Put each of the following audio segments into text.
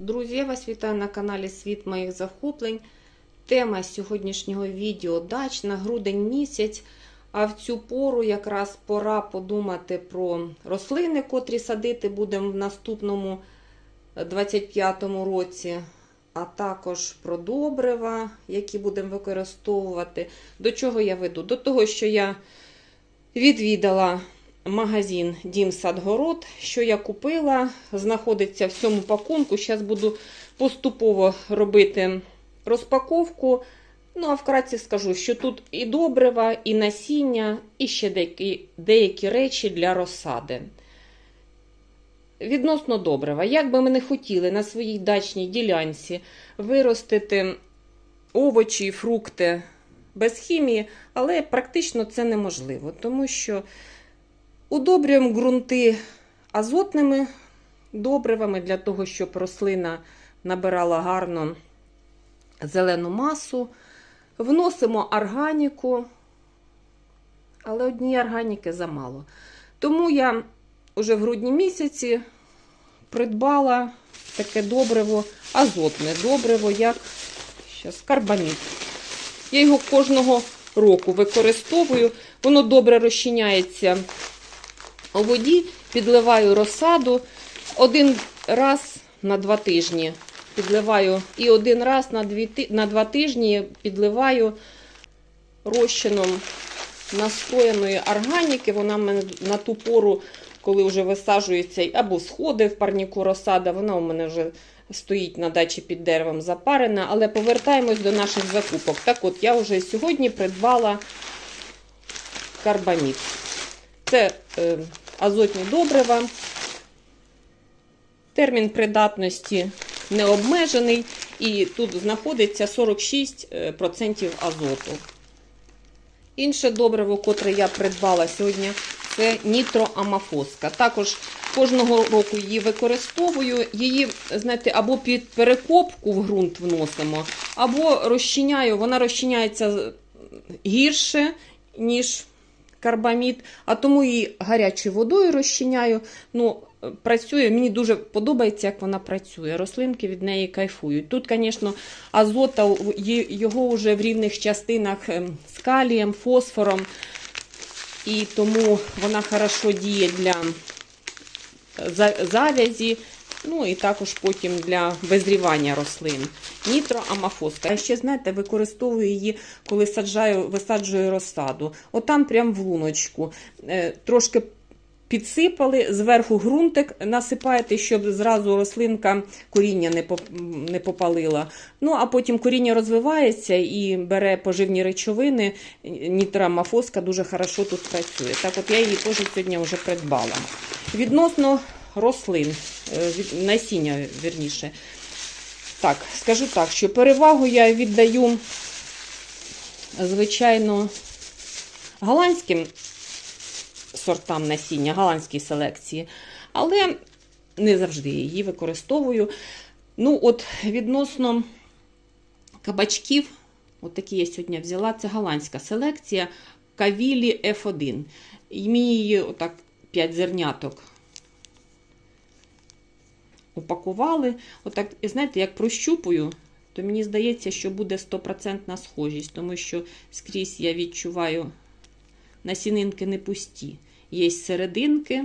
Друзі, я вас вітаю на каналі Світ моїх захоплень. Тема сьогоднішнього відео дачна, грудень місяць. А в цю пору якраз пора подумати про рослини, котрі садити будемо в наступному 25-му році, а також про добрива, які будемо використовувати. До чого я веду? До того, що я відвідала магазин Дім Садгород. Що я купила, знаходиться в цьому пакунку. Зараз буду поступово робити розпаковку. Ну, а вкратце скажу, що тут і добрива, і насіння, і ще деякі, деякі речі для розсади. Відносно добрива, як би ми не хотіли на своїй дачній ділянці виростити овочі і фрукти без хімії, але практично це неможливо, тому що удобрюємо ґрунти азотними добривами для того, щоб рослина набирала гарно зелену масу. Вносимо органіку, але однієї органіки замало. Тому я вже в грудні місяці придбала таке добриво, азотне добриво, як щас, карбамід. Я його кожного року використовую. Воно добре розчиняється у воді, підливаю розсаду один раз на два тижні. Підливаю і один раз на, дві, на два тижні підливаю розчином настояної органіки. Вона в мене на ту пору, коли вже висаджується або сходи в парніку розсада, вона у мене вже стоїть на дачі під деревом запарена. Але повертаємось до наших закупок. Так от, я вже сьогодні придбала карбамід. Це е, азотні добрива. Термін придатності не обмежений, і тут знаходиться 46% азоту. Інше добриво, котре я придбала сьогодні, це нітроамафоска. Також кожного року її використовую. Її, знаєте, або під перекопку в ґрунт вносимо, або розчиняю. Вона розчиняється гірше, ніж карбамід, а тому її гарячою водою розчиняю. Ну, працює, мені дуже подобається, як вона працює. Рослинки від неї кайфують. Тут, звісно, азота його вже в рівних частинах з калієм, фосфором, і тому вона хорошо діє для завязі. Ну і також потім для визрівання рослин. Нітроамафоска. Я ще, знаєте, використовую її, коли саджаю, висаджую розсаду. Отам прям в луночку. Трошки підсипали, зверху ґрунтик насипаєте, щоб зразу рослинка коріння не попалила. Ну, а потім коріння розвивається і бере поживні речовини. Нітроамафоска дуже хорошо тут працює. Так от я її теж сьогодні вже придбала. Відносно рослин, насіння, вірніше. Так, скажу так, що перевагу я віддаю, звичайно, голландським сортам насіння, голландській селекції, але не завжди її використовую. Ну, от, відносно кабачків, от такі я сьогодні взяла, це голландська селекція Кавілі F1. І мені її отак 5 зерняток упакували. Отак, і знаєте, як прощупую, то мені здається, що буде 100% схожість, тому що скрізь я відчуваю насінинки не пусті. Є серединки.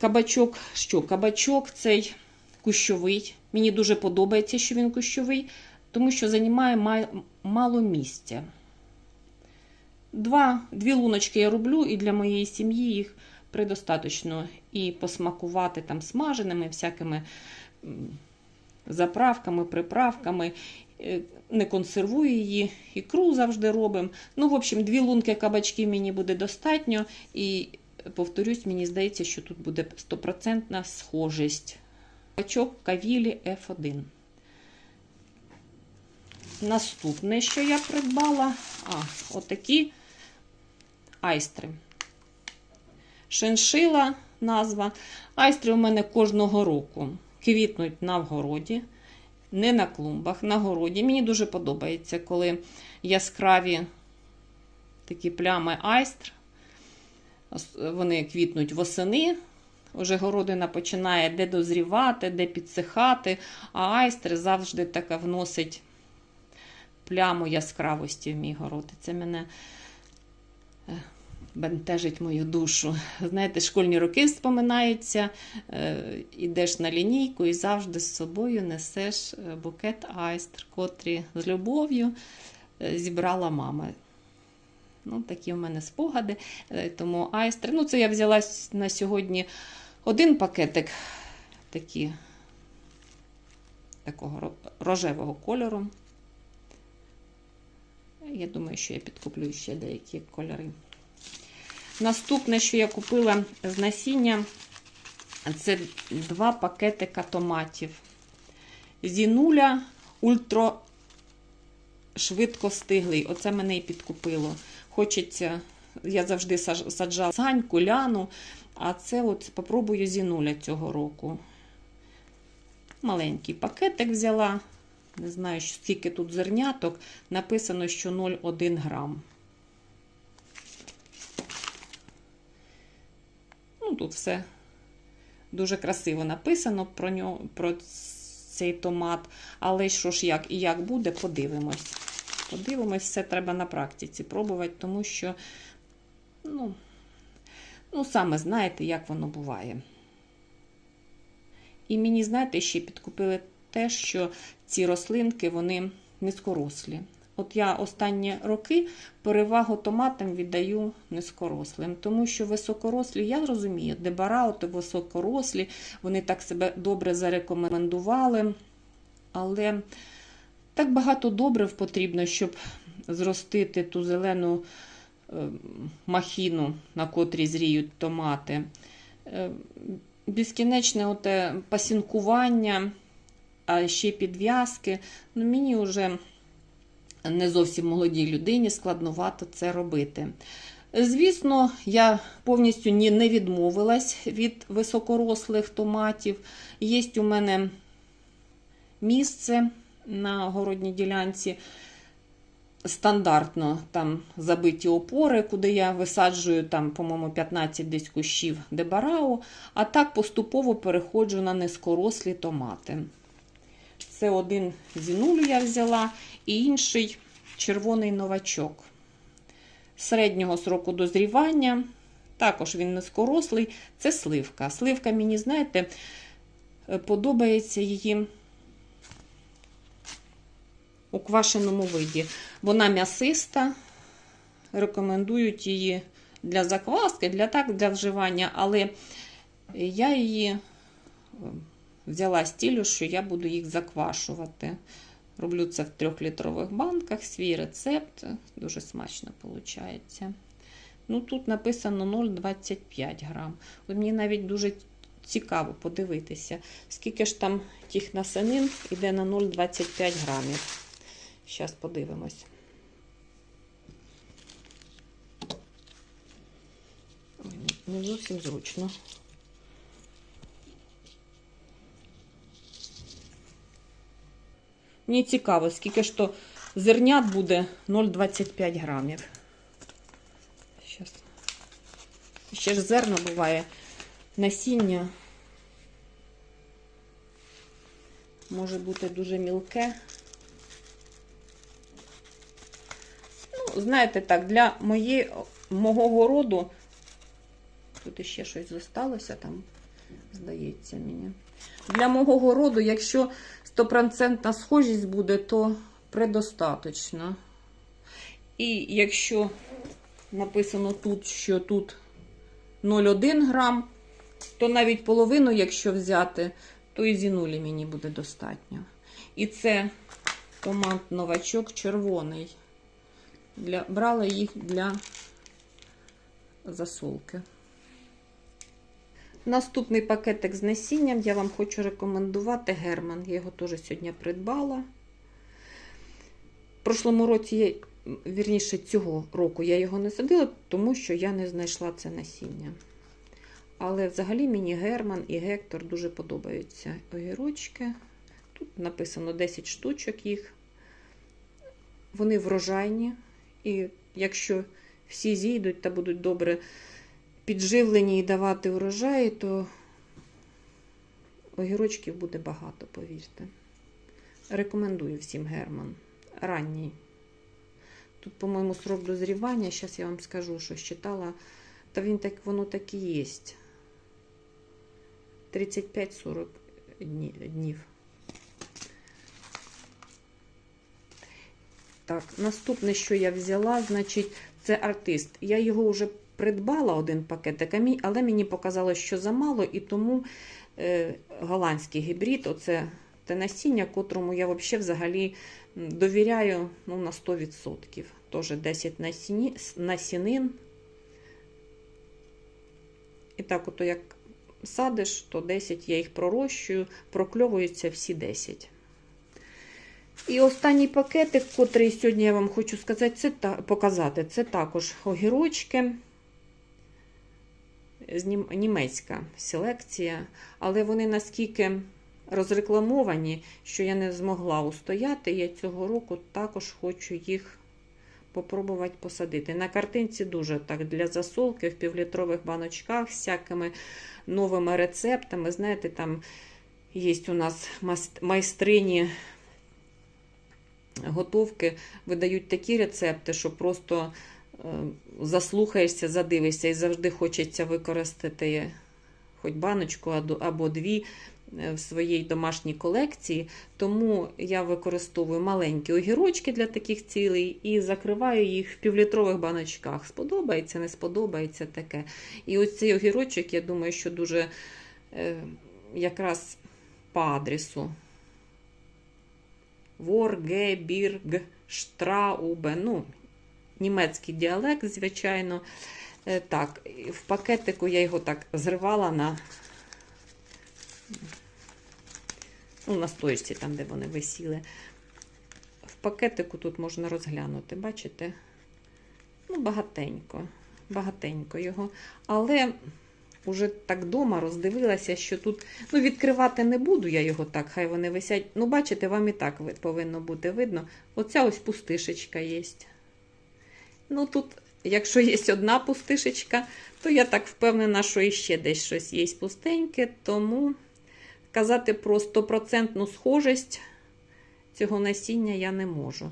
Кабачок, що? Кабачок цей кущовий. Мені дуже подобається, що він кущовий, тому що займає мало місця. Два, Дві луночки я роблю, і для моєї сім'ї їх предостаточно і посмакувати там смаженими, всякими заправками, приправками. Не консервую її, ікру завжди робимо. Ну, в общем, дві лунки кабачки мені буде достатньо. І, повторюсь, мені здається, що тут буде 100% схожість. Кабачок кавілі F1. Наступне, що я придбала, а, отакі айстри. Шиншила назва. Айстри у мене кожного року квітнуть на вгороді, не на клумбах, на городі. Мені дуже подобається, коли яскраві такі плями айстр. Вони квітнуть восени. вже городина починає де дозрівати, де підсихати, а айстер завжди така вносить пляму яскравості в мій город. Це мене е, бентежить мою душу. Знаєте, школьні роки споминаються, е, ідеш на лінійку і завжди з собою несеш е, букет айстер, котрі з любов'ю е, зібрала мама. Ну, такі у мене спогади. Е, Тому айстер. Ну, це я взяла на сьогодні один пакетик такі, такого рожевого кольору. Я думаю, що я підкуплю ще деякі кольори. Наступне, що я купила з насіння, це два пакетика томатів. Зінуля ультра швидкостиглий. Оце мене і підкупило. Хочеться, я завжди саджала саньку, ляну, а це от попробую зінуля цього року. Маленький пакетик взяла. Не знаю, скільки тут зерняток. Написано, що 0,1 грам. Ну, тут все дуже красиво написано про нього, про цей томат. Але що ж як і як буде, подивимось. Подивимось, все треба на практиці пробувати, тому що, ну, ну, саме знаєте, як воно буває. І мені, знаєте, ще підкупили те, що ці рослинки, вони низькорослі. От я останні роки перевагу томатам віддаю низькорослим, тому що високорослі, я розумію, дебара, от високорослі, вони так себе добре зарекомендували, але так багато добрив потрібно, щоб зростити ту зелену е, махіну, на котрій зріють томати. Е, Безкінечне оте пасінкування, а ще підв'язки. Ну, мені вже не зовсім молодій людині складновато це робити. Звісно, я повністю ні не відмовилась від високорослих томатів. Є у мене місце на городній ділянці. Стандартно там забиті опори, куди я висаджую, там, по-моєму, 15 десь кущів дебарау, а так поступово переходжу на низькорослі томати. Це один зінулю я взяла, і інший червоний новачок. Середнього сроку дозрівання. Також він низькорослий. Це сливка. Сливка мені, знаєте, подобається її у квашеному виді. Вона м'ясиста. Рекомендують її для закваски, для так, для вживання, але я її взяла стілю, що я буду їх заквашувати. Роблю це в трьохлітрових банках, свій рецепт. Дуже смачно виходить. Ну, тут написано 0,25 грам. От мені навіть дуже цікаво подивитися, скільки ж там тих насенин йде на 0,25 грамів. Зараз подивимось. Не зовсім зручно. Мені цікаво, скільки ж то зернят буде 0,25 грамів. Щас. Ще ж зерно буває насіння. Може бути дуже мілке. Ну, знаєте так, для моєї, мого городу, тут іще щось зосталося там, здається мені. Для мого городу, якщо стопроцентна схожість буде, то предостаточно. І якщо написано тут, що тут 0,1 грам, то навіть половину, якщо взяти, то і зінулі мені буде достатньо. І це томат новачок червоний. Для, брала їх для засолки. Наступний пакетик з насінням я вам хочу рекомендувати Герман. Я його теж сьогодні придбала. В прошлому році, я, вірніше, цього року я його не садила, тому що я не знайшла це насіння. Але взагалі мені Герман і Гектор дуже подобаються огірочки. Тут написано 10 штучок їх. Вони врожайні. І якщо всі зійдуть та будуть добре підживлені і давати урожаї, то огірочків буде багато, повірте. Рекомендую всім герман. Ранній. Тут, по-моєму, срок дозрівання, зараз я вам скажу, що читала, та він так, воно так і є. 35-40 днів. Так, наступне, що я взяла, значить, це артист. Я його вже придбала один пакетик, але мені показалось, що замало, і тому е, голландський гібрид, оце те насіння, котрому я взагалі довіряю ну, на 100%. Теж 10 насіні, насінин. І так, ото як садиш, то 10 я їх пророщую, прокльовуються всі 10. І останній пакетик, котрий сьогодні я вам хочу сказати, це та, показати, це також огірочки. Німецька селекція, але вони наскільки розрекламовані, що я не змогла устояти. Я цього року також хочу їх попробувати посадити. На картинці дуже так для засолки в півлітрових баночках з всякими новими рецептами. Знаєте, там є у нас майстрині готовки видають такі рецепти, що просто заслухаєшся, задивишся і завжди хочеться використати хоч баночку або- дві е, в своїй домашній колекції. Тому я використовую маленькі огірочки для таких цілей і закриваю їх в півлітрових баночках. Сподобається, не сподобається таке. І ось цей огірочок, я думаю, що дуже е, якраз по адресу. Ворге, бірг. Ну, німецький діалект, звичайно. Е, Так, в пакетику я його так зривала на, ну, на стоечці, там, де вони висіли. В пакетику тут можна розглянути, бачите? Ну, багатенько, багатенько його. Але уже так дома роздивилася, що тут Ну, відкривати не буду я його так, хай вони висять. Ну, бачите, вам і так повинно бути видно. Оця ось пустишечка є. Ну, тут, якщо є одна пустишечка, то я так впевнена, що іще десь щось є пустеньке, тому казати про стопроцентну схожість цього насіння я не можу.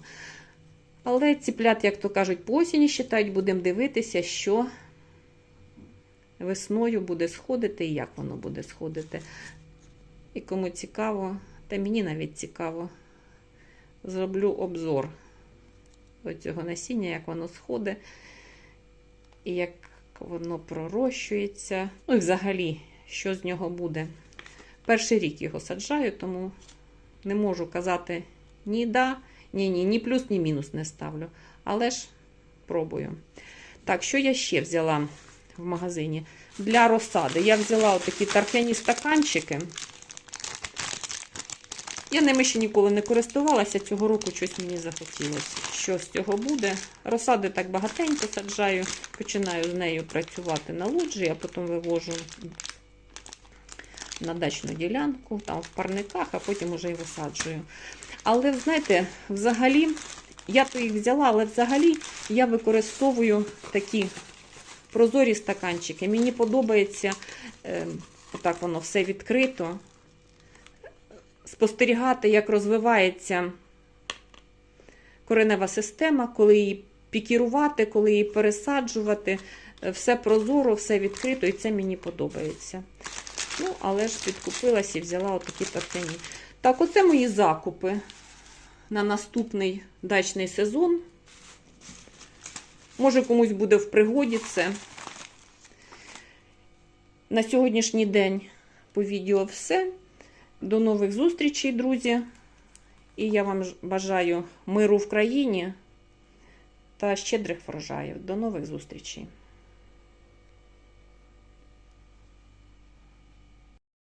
Але ціплят, як то кажуть, по осені считають, будемо дивитися, що весною буде сходити і як воно буде сходити. І кому цікаво, та мені навіть цікаво, зроблю обзор цього насіння, як воно сходить, і як воно пророщується. Ну і взагалі, що з нього буде. Перший рік його саджаю, тому не можу казати ні да, ні, ні, ні плюс, ні мінус не ставлю. Але ж пробую. Так, що я ще взяла в магазині? Для розсади. Я взяла отакі тархяні стаканчики. Я ними ще ніколи не користувалася, цього року щось мені захотілося. Що з цього буде? Розсади так багатенько саджаю, починаю з нею працювати на лоджії, а потім вивожу на дачну ділянку, там в парниках, а потім уже і висаджую. Але, знаєте, взагалі, я то їх взяла, але взагалі я використовую такі прозорі стаканчики. Мені подобається, е, отак воно все відкрито спостерігати, як розвивається коренева система, коли її пікірувати, коли її пересаджувати. Все прозоро, все відкрито, і це мені подобається. Ну, але ж підкупилась і взяла отакі тартані. Так, оце мої закупи на наступний дачний сезон. Може, комусь буде в пригоді це. На сьогоднішній день по відео все. До нових зустрічей, друзі. І я вам бажаю миру в країні та щедрих врожаїв. До нових зустрічей.